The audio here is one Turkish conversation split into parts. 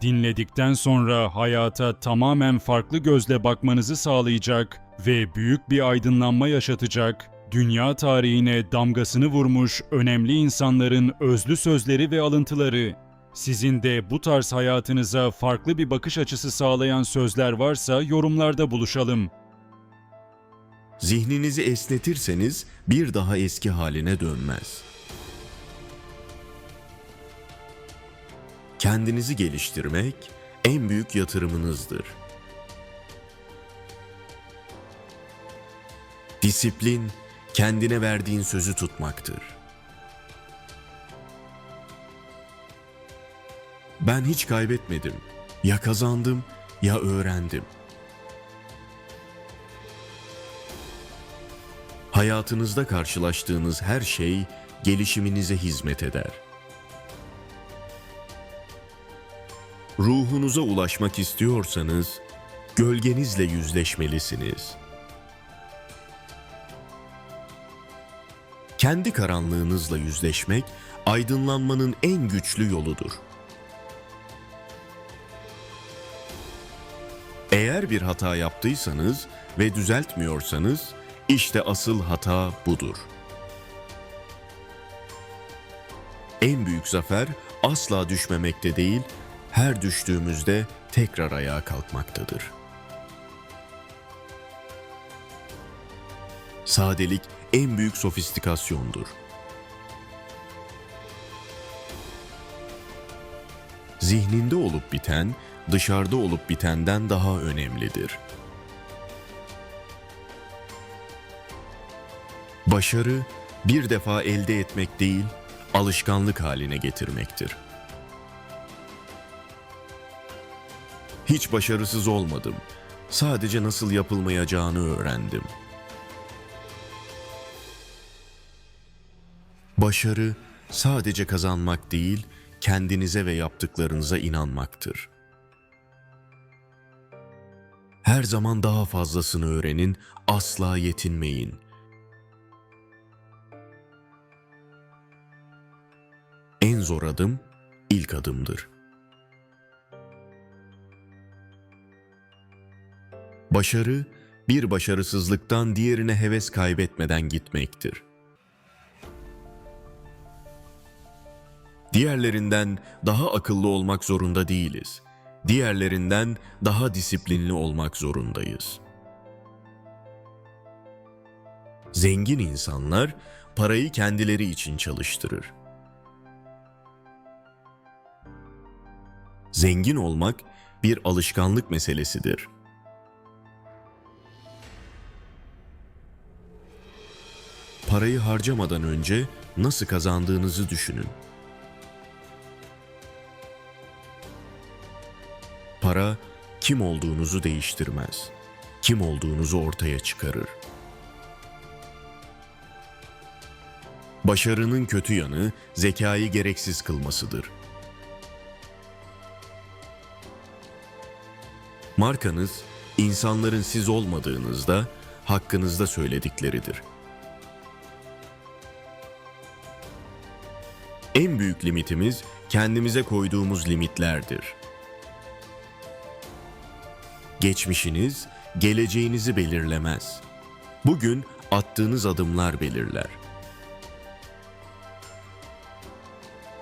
Dinledikten sonra hayata tamamen farklı gözle bakmanızı sağlayacak ve büyük bir aydınlanma yaşatacak, dünya tarihine damgasını vurmuş önemli insanların özlü sözleri ve alıntıları. Sizin de bu tarz hayatınıza farklı bir bakış açısı sağlayan sözler varsa yorumlarda buluşalım. Zihninizi esnetirseniz bir daha eski haline dönmez. Kendinizi geliştirmek en büyük yatırımınızdır. Disiplin kendine verdiğin sözü tutmaktır. Ben hiç kaybetmedim. Ya kazandım ya öğrendim. Hayatınızda karşılaştığınız her şey gelişiminize hizmet eder. Ruhunuza ulaşmak istiyorsanız gölgenizle yüzleşmelisiniz. Kendi karanlığınızla yüzleşmek aydınlanmanın en güçlü yoludur. Eğer bir hata yaptıysanız ve düzeltmiyorsanız işte asıl hata budur. En büyük zafer asla düşmemekte değil, her düştüğümüzde tekrar ayağa kalkmaktadır. Sadelik en büyük sofistikasyondur. Zihninde olup biten, dışarıda olup bitenden daha önemlidir. Başarı bir defa elde etmek değil, alışkanlık haline getirmektir. Hiç başarısız olmadım. Sadece nasıl yapılmayacağını öğrendim. Başarı sadece kazanmak değil, kendinize ve yaptıklarınıza inanmaktır. Her zaman daha fazlasını öğrenin, asla yetinmeyin. En zor adım ilk adımdır. Başarı bir başarısızlıktan diğerine heves kaybetmeden gitmektir. Diğerlerinden daha akıllı olmak zorunda değiliz. Diğerlerinden daha disiplinli olmak zorundayız. Zengin insanlar parayı kendileri için çalıştırır. Zengin olmak bir alışkanlık meselesidir. Parayı harcamadan önce nasıl kazandığınızı düşünün. Para kim olduğunuzu değiştirmez. Kim olduğunuzu ortaya çıkarır. Başarının kötü yanı zekayı gereksiz kılmasıdır. Markanız insanların siz olmadığınızda hakkınızda söyledikleridir. En büyük limitimiz kendimize koyduğumuz limitlerdir. Geçmişiniz geleceğinizi belirlemez. Bugün attığınız adımlar belirler.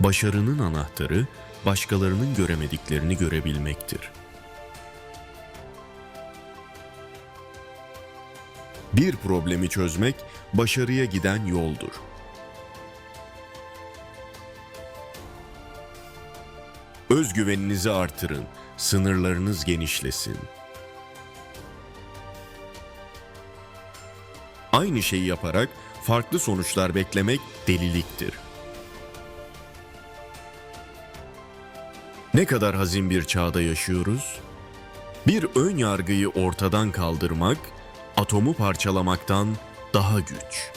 Başarının anahtarı başkalarının göremediklerini görebilmektir. Bir problemi çözmek başarıya giden yoldur. Özgüveninizi artırın, sınırlarınız genişlesin. Aynı şeyi yaparak farklı sonuçlar beklemek deliliktir. Ne kadar hazin bir çağda yaşıyoruz? Bir ön yargıyı ortadan kaldırmak, atomu parçalamaktan daha güç.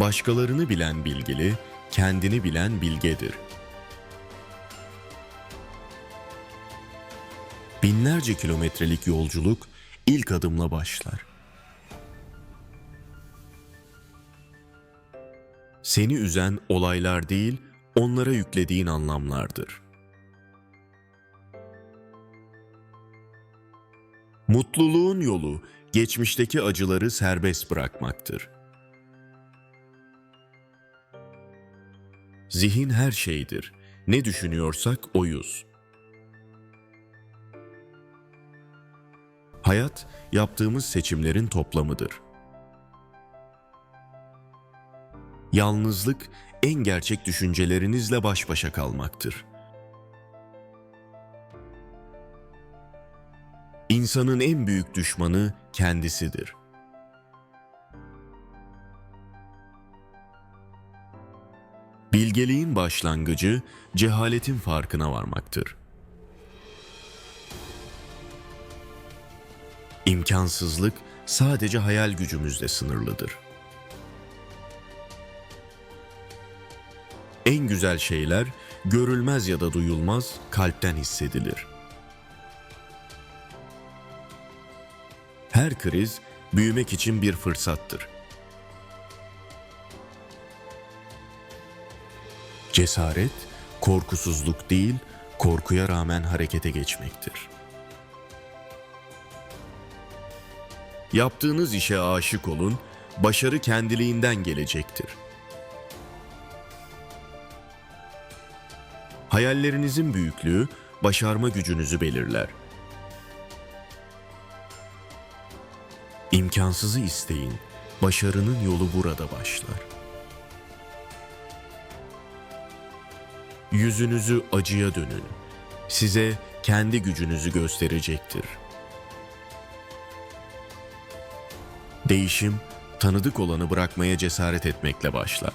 Başkalarını bilen bilgili, kendini bilen bilgedir. Binlerce kilometrelik yolculuk ilk adımla başlar. Seni üzen olaylar değil, onlara yüklediğin anlamlardır. Mutluluğun yolu geçmişteki acıları serbest bırakmaktır. Zihin her şeydir. Ne düşünüyorsak oyuz. Hayat yaptığımız seçimlerin toplamıdır. Yalnızlık en gerçek düşüncelerinizle baş başa kalmaktır. İnsanın en büyük düşmanı kendisidir. Bilgeliğin başlangıcı cehaletin farkına varmaktır. İmkansızlık sadece hayal gücümüzde sınırlıdır. En güzel şeyler görülmez ya da duyulmaz kalpten hissedilir. Her kriz büyümek için bir fırsattır. Cesaret, korkusuzluk değil, korkuya rağmen harekete geçmektir. Yaptığınız işe aşık olun, başarı kendiliğinden gelecektir. Hayallerinizin büyüklüğü başarma gücünüzü belirler. İmkansızı isteyin, başarının yolu burada başlar. Yüzünüzü acıya dönün. Size kendi gücünüzü gösterecektir. Değişim, tanıdık olanı bırakmaya cesaret etmekle başlar.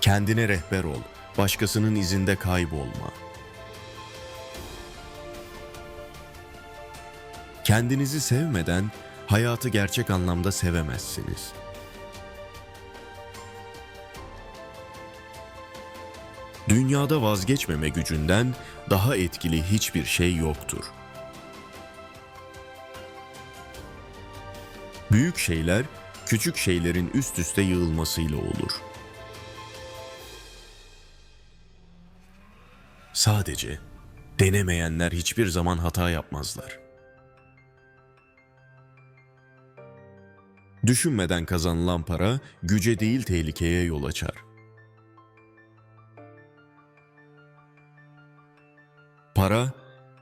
Kendine rehber ol, başkasının izinde kaybolma. Kendinizi sevmeden hayatı gerçek anlamda sevemezsiniz. Dünyada vazgeçmeme gücünden daha etkili hiçbir şey yoktur. Büyük şeyler küçük şeylerin üst üste yığılmasıyla olur. Sadece denemeyenler hiçbir zaman hata yapmazlar. Düşünmeden kazanılan para güce değil tehlikeye yol açar. Para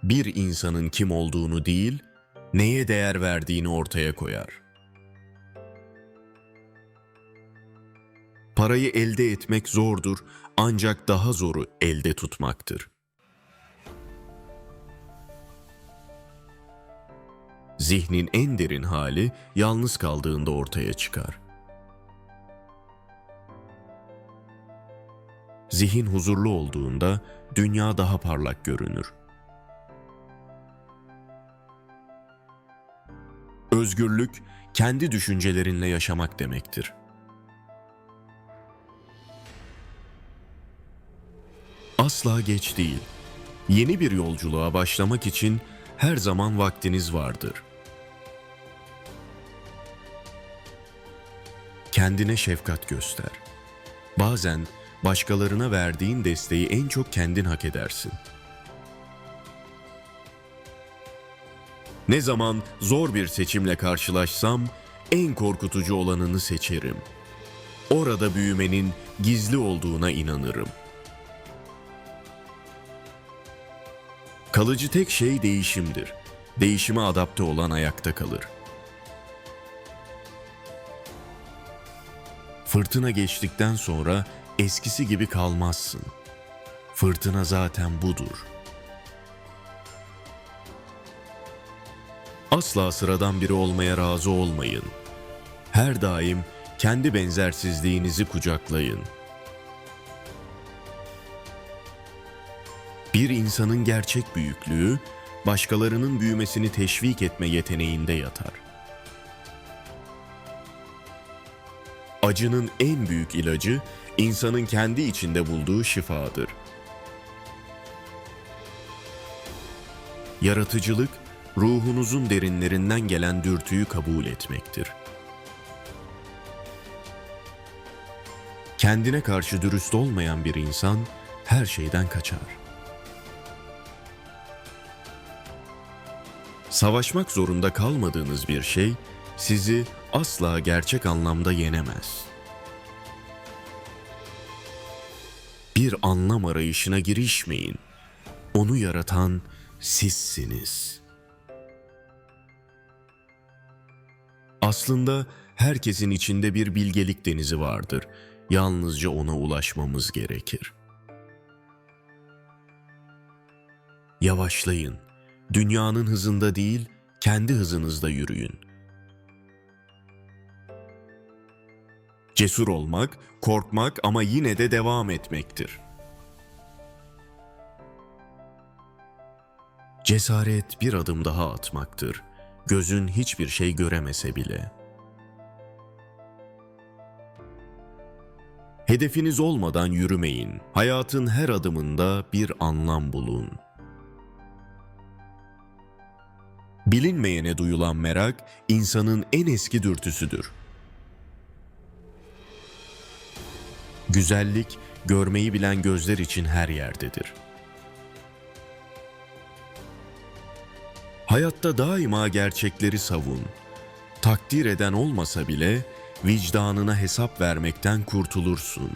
bir insanın kim olduğunu değil, neye değer verdiğini ortaya koyar. Parayı elde etmek zordur ancak daha zoru elde tutmaktır. Zihnin en derin hali yalnız kaldığında ortaya çıkar. Zihin huzurlu olduğunda dünya daha parlak görünür. Özgürlük kendi düşüncelerinle yaşamak demektir. Asla geç değil. Yeni bir yolculuğa başlamak için her zaman vaktiniz vardır. Kendine şefkat göster. Bazen başkalarına verdiğin desteği en çok kendin hak edersin. Ne zaman zor bir seçimle karşılaşsam en korkutucu olanını seçerim. Orada büyümenin gizli olduğuna inanırım. Kalıcı tek şey değişimdir. Değişime adapte olan ayakta kalır. Fırtına geçtikten sonra eskisi gibi kalmazsın. Fırtına zaten budur. Asla sıradan biri olmaya razı olmayın. Her daim kendi benzersizliğinizi kucaklayın. Bir insanın gerçek büyüklüğü, başkalarının büyümesini teşvik etme yeteneğinde yatar. Acının en büyük ilacı, insanın kendi içinde bulduğu şifadır. Yaratıcılık, ruhunuzun derinlerinden gelen dürtüyü kabul etmektir. Kendine karşı dürüst olmayan bir insan her şeyden kaçar. Savaşmak zorunda kalmadığınız bir şey sizi asla gerçek anlamda yenemez. Bir anlam arayışına girişmeyin. Onu yaratan sizsiniz. Aslında herkesin içinde bir bilgelik denizi vardır. Yalnızca ona ulaşmamız gerekir. Yavaşlayın. Dünyanın hızında değil, kendi hızınızda yürüyün. Cesur olmak, korkmak ama yine de devam etmektir. Cesaret bir adım daha atmaktır. Gözün hiçbir şey göremese bile. Hedefiniz olmadan yürümeyin. Hayatın her adımında bir anlam bulun. Bilinmeyene duyulan merak insanın en eski dürtüsüdür. Güzellik görmeyi bilen gözler için her yerdedir. Hayatta daima gerçekleri savun. Takdir eden olmasa bile vicdanına hesap vermekten kurtulursun.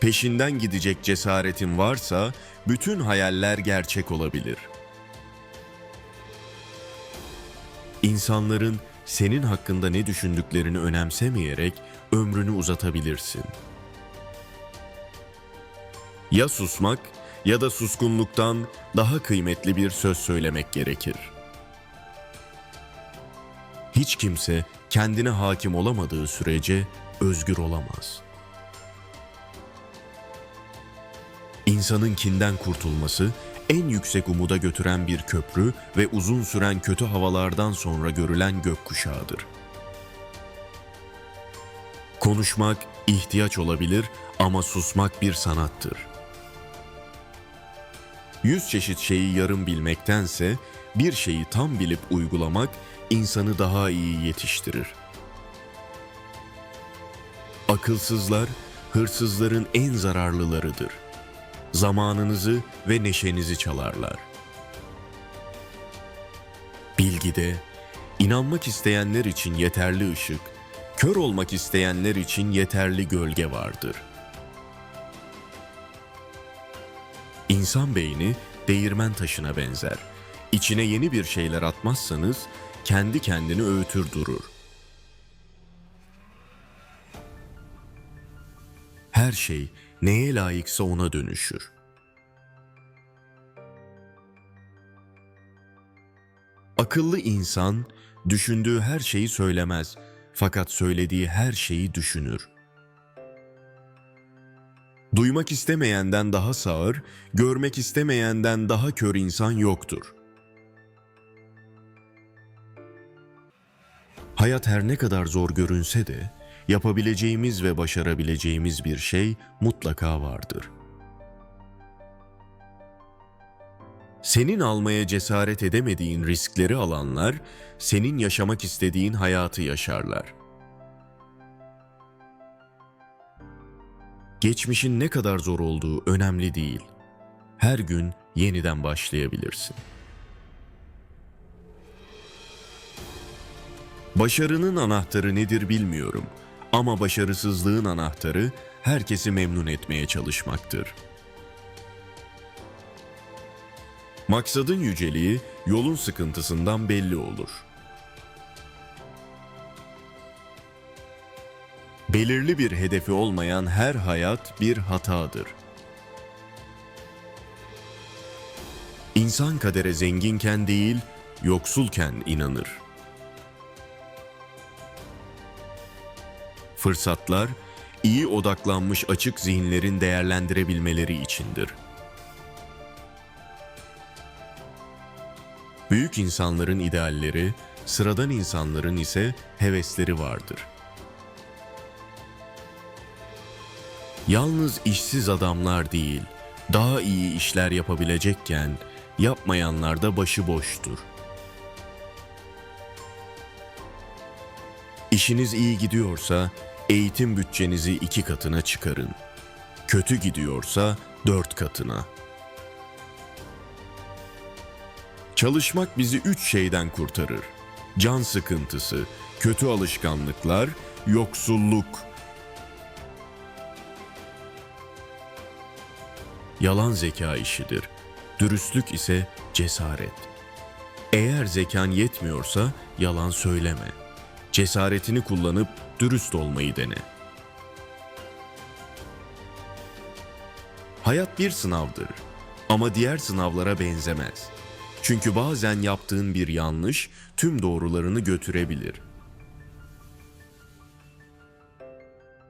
Peşinden gidecek cesaretin varsa bütün hayaller gerçek olabilir. İnsanların senin hakkında ne düşündüklerini önemsemeyerek ömrünü uzatabilirsin. Ya susmak ya da suskunluktan daha kıymetli bir söz söylemek gerekir. Hiç kimse kendine hakim olamadığı sürece özgür olamaz. İnsanın kinden kurtulması en yüksek umuda götüren bir köprü ve uzun süren kötü havalardan sonra görülen gökkuşağıdır. Konuşmak ihtiyaç olabilir ama susmak bir sanattır. Yüz çeşit şeyi yarım bilmektense bir şeyi tam bilip uygulamak insanı daha iyi yetiştirir. Akılsızlar hırsızların en zararlılarıdır. Zamanınızı ve neşenizi çalarlar. Bilgide inanmak isteyenler için yeterli ışık, kör olmak isteyenler için yeterli gölge vardır. İnsan beyni değirmen taşına benzer. İçine yeni bir şeyler atmazsanız kendi kendini öğütür durur. Her şey neye layıksa ona dönüşür. Akıllı insan düşündüğü her şeyi söylemez fakat söylediği her şeyi düşünür. Duymak istemeyenden daha sağır, görmek istemeyenden daha kör insan yoktur. Hayat her ne kadar zor görünse de yapabileceğimiz ve başarabileceğimiz bir şey mutlaka vardır. Senin almaya cesaret edemediğin riskleri alanlar, senin yaşamak istediğin hayatı yaşarlar. Geçmişin ne kadar zor olduğu önemli değil. Her gün yeniden başlayabilirsin. Başarının anahtarı nedir bilmiyorum ama başarısızlığın anahtarı herkesi memnun etmeye çalışmaktır. Maksadın yüceliği yolun sıkıntısından belli olur. Belirli bir hedefi olmayan her hayat bir hatadır. İnsan kadere zenginken değil, yoksulken inanır. Fırsatlar, iyi odaklanmış açık zihinlerin değerlendirebilmeleri içindir. Büyük insanların idealleri, sıradan insanların ise hevesleri vardır. Yalnız işsiz adamlar değil, daha iyi işler yapabilecekken yapmayanlar da başıboştur. İşiniz iyi gidiyorsa Eğitim bütçenizi iki katına çıkarın. Kötü gidiyorsa dört katına. Çalışmak bizi üç şeyden kurtarır. Can sıkıntısı, kötü alışkanlıklar, yoksulluk. Yalan zeka işidir. Dürüstlük ise cesaret. Eğer zekan yetmiyorsa yalan söyleme. Cesaretini kullanıp dürüst olmayı dene. Hayat bir sınavdır ama diğer sınavlara benzemez. Çünkü bazen yaptığın bir yanlış tüm doğrularını götürebilir.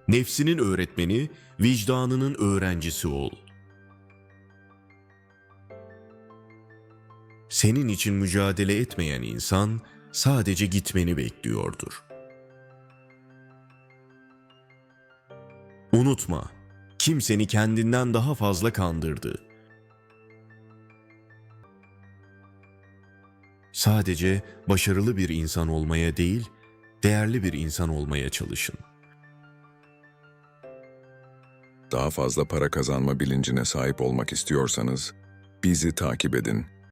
Nefsinin öğretmeni, vicdanının öğrencisi ol. Senin için mücadele etmeyen insan sadece gitmeni bekliyordur. Unutma, kim seni kendinden daha fazla kandırdı. Sadece başarılı bir insan olmaya değil, değerli bir insan olmaya çalışın. Daha fazla para kazanma bilincine sahip olmak istiyorsanız bizi takip edin